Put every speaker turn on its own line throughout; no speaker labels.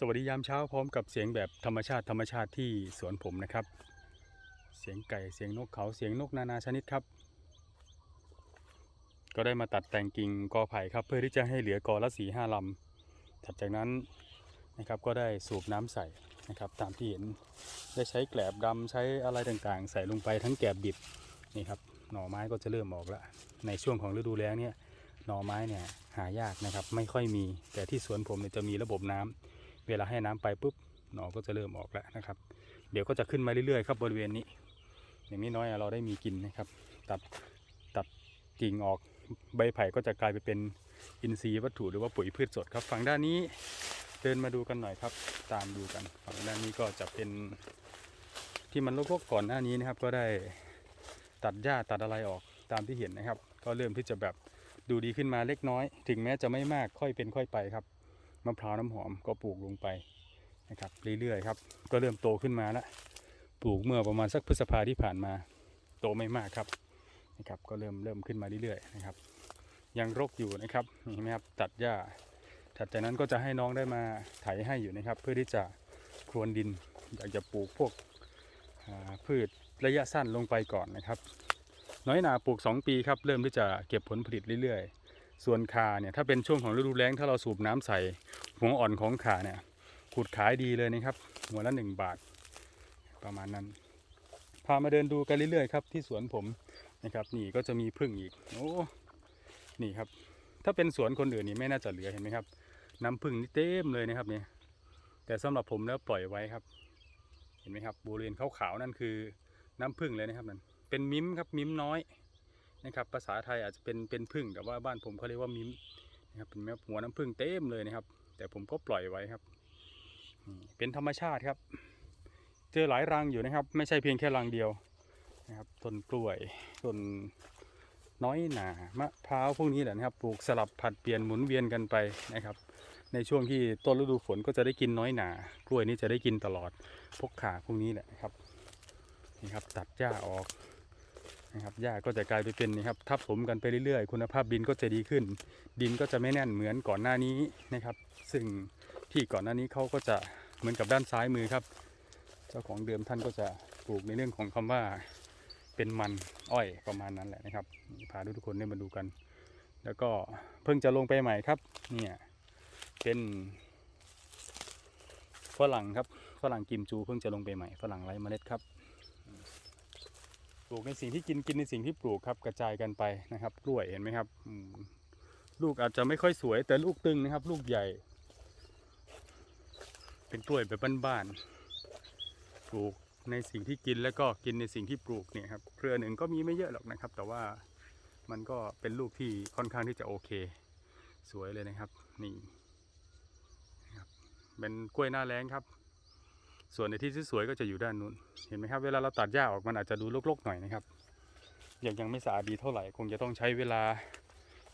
สวัสดียามเช้าพร้อมกับเสียงแบบธรรมชาติธรรมชาติที่สวนผมนะครับ เสียงไก่เสียงนกเขาเสียงนกนานาชนิดครับ ก็ได้มาตัดแต่งกิ่งกอไผ่ครับ เพื่อที่จะให้เหลือกอละสีห้าลำถัดจากนั้นนะครับก็ได้สูบน้ำใส่นะครับตามที่เห็นได้ใช้แกลบดำใช้อะไรต่างๆ ใส่ลงไปทั้งแกลบดิบนี่ครับหน่อไม้ก็จะเริ่มออกแล้วในช่วงของฤดูแล้งเนี่ยหน่อไม้เนี่ยหายากนะครับไม่ค่อยมีแต่ที่สวนผมเนี่ยจะมีระบบน้ำ เวลาให้น้ำไปปุ๊บหนอก็จะเริ่มออกแล้วนะครับ เดี๋ยวก็จะขึ้นมาเรื่อยๆครับบริเวณนี้ อย่างนี้น้อยเราได้มีกินนะครับ ตัดตัดกิ่งออกใบไผ่ก็จะกลายไปเป็นอินทรีย์วัตถุหรือว่าปุ๋ยพืชสดครับ ฝั่งด้านนี้เดินมาดูกันหน่อยครับ ตามดูกัน ฝั่งด้านนี้ก็จะเป็นที่มันรกๆก่อนหน้านี้นะครับ ก็ได้ตัดหญ้าตัดอะไรออกตามที่เห็นนะครับ ก็เริ่มที่จะแบบดูดีขึ้นมาเล็กน้อย ถึงแม้จะไม่มากค่อยเป็นค่อยไปครับ มะพร้าวน้ำหอมก็ปลูกลงไปนะครับเรื่อยๆครับ ก็เริ่มโตขึ้นมาแล้วปลูกเมื่อประมาณสักพฤษภาที่ผ่านมาโตไม่มากครับนะครับก็เริ่มเริ่มขึ้นมาเรื่อยๆนะครับ ยังรกอยู่นะครับเห็นไหมครับตัดหญ้าถัดจากนั้นก็จะให้น้องได้มาไถให้อยู่นะครับ เพื่อที่จะครวนดินอยากจะปลูกพวกพืชระยะสั้นลงไปก่อนนะครับ น้อยหนาปลูก 2 ปีครับ เริ่มที่จะเก็บผลผลิตเรื่อยๆ ส่วนขาเนี่ยถ้าเป็นช่วงของฤดูแล้งถ้าเราสูบน้ำใส่หัวอ่อนของขาเนี่ยขุดขายดีเลยนะครับ หัวละ1บาท ประมาณนั้น พามาเดินดูกันเรื่อยๆครับที่สวนผมนะครับ นี่ก็จะมีพึ่งอีกโอ้นี่ครับ ถ้าเป็นสวนคนอื่นนี่ไม่น่าจะเหลือเห็นไหมครับ น้ำพึ่งนี่เต็มเลยนะครับเนี่ยแต่สำหรับผมแล้วปล่อยไว้ครับ เห็นไหมครับบริเวณขาวๆนั่นคือน้ำพึ่งเลยนะครับนั่นเป็นมิ้มครับมิ้มน้อย นะครับ ภาษาไทยอาจจะเป็นเป็นพึ่งแต่ว่าบ้านผมเขาเรียกว่ามิมนะครับเป็นแม่หัวน้ำพึ่งเต็มเลยนะครับ แต่ผมก็ปล่อยไว้ครับ เป็นธรรมชาติครับ เจอหลายรังอยู่นะครับ ไม่ใช่เพียงแค่รังเดียวนะครับต้นกล้วยต้นน้อยหนามะพร้าวพวกนี้แหละนะครับ ปลูกสลับผัดเปลี่ยนหมุนเวียนกันไปนะครับ ในช่วงที่ต้นฤดูฝนก็จะได้กินน้อยหนากล้วยนี่จะได้กินตลอดพวกขาพวกนี้แหละนะครับนี่ครับตัดหญ้าออก นะครับหญ้าก็จะกลายไปเป็นนะครับทับถมกันไปเรื่อยๆ คุณภาพดินก็จะดีขึ้น ดินก็จะไม่แน่นเหมือนก่อนหน้านี้นะครับ ซึ่งที่ก่อนหน้านี้เขาก็จะเหมือนกับด้านซ้ายมือครับ เจ้าของเดิมท่านก็จะปลูกในเรื่องของคำว่าเป็นมันอ้อยประมาณนั้นแหละนะครับพาทุกคนได้มาดูกัน แล้วก็เพิ่งจะลงไปใหม่ครับเนี่ยเป็นฝรั่งครับฝรั่งกิมจูเพิ่งจะลงไปใหม่ฝรั่งไร้เมล็ดครับ ปลูกในสิ่งที่กินกินในสิ่งที่ปลูกครับกระจายกันไปนะครับกล้วยเห็นไหมครับลูกอาจจะไม่ค่อยสวยแต่ลูกตึงนะครับ ลูกใหญ่ เป็นกล้วยแบบบ้านๆปลูกในสิ่งที่กินแล้วก็กินในสิ่งที่ปลูกเนี่ยครับเครือหนึ่งก็มีไม่เยอะหรอกนะครับ แต่ว่ามันก็เป็นลูกที่ค่อนข้างที่จะโอเค สวยเลยนะครับ นี่ครับเป็นกล้วยหน้าแรงครับ ส่วนในที่ที่สวยก็จะอยู่ด้านนู้น เห็นไหมครับ เวลาเราตัดหญ้าออกมันอาจจะดูรกๆหน่อยนะครับ ยังยังไม่สะอาดดีเท่าไหร่ คงจะต้องใช้เวลา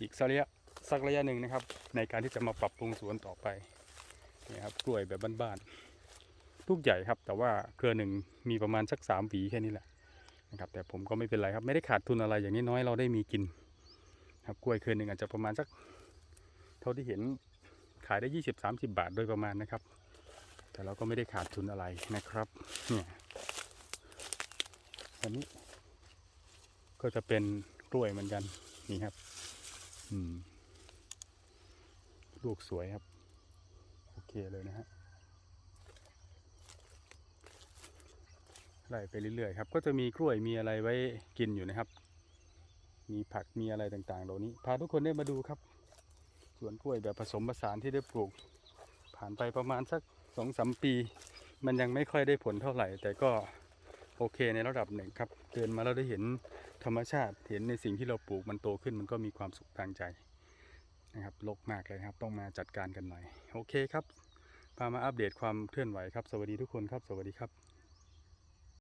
อีกสักระยะสักระยะหนึ่งนะครับ ในการที่จะมาปรับปรุงสวนต่อไปนี่ครับกล้วยแบบบ้านๆลูกใหญ่ครับ แต่ว่าเครือหนึ่งมีประมาณสักสามหวีแค่นี้แหละนะครับ แต่ผมก็ไม่เป็นไรครับ ไม่ได้ขาดทุนอะไรอย่างนี้น้อยเราได้มีกิน ครับกล้วยเครือหนึ่งอาจจะประมาณสัก เท่าที่เห็นขายได้ยี่สิบสามสิบาทโดยประมาณนะครับ แต่เราก็ไม่ได้ขาดทุนอะไรนะครับเนี่ยอันนี้ก็จะเป็นกล้วยเหมือนกันนี่ครับ อืม ลูกสวยครับ โอเคเลยนะฮะไล่ไปเรื่อยๆครับ ก็จะมีกล้วยมีอะไรไว้กินอยู่นะครับ มีผักมีอะไรต่างๆ เหล่านี้ พาทุกคนได้มาดูครับ สวนกล้วยแบบผสมผสานที่ได้ปลูก ผ่านไปประมาณสัก สองสามปี มันยังไม่ค่อยได้ผลเท่าไหร่ แต่ก็โอเคในระดับหนึ่งครับ เดินมาเราได้เห็นธรรมชาติเห็นในสิ่งที่เราปลูกมันโตขึ้นมันก็มีความสุขทางใจนะครับลกมากเลยครับ ต้องมาจัดการกันหน่อย โอเคครับพามาอัปเดตความเคลื่อนไหวครับ สวัสดีทุกคนครับ สวัสดีครับ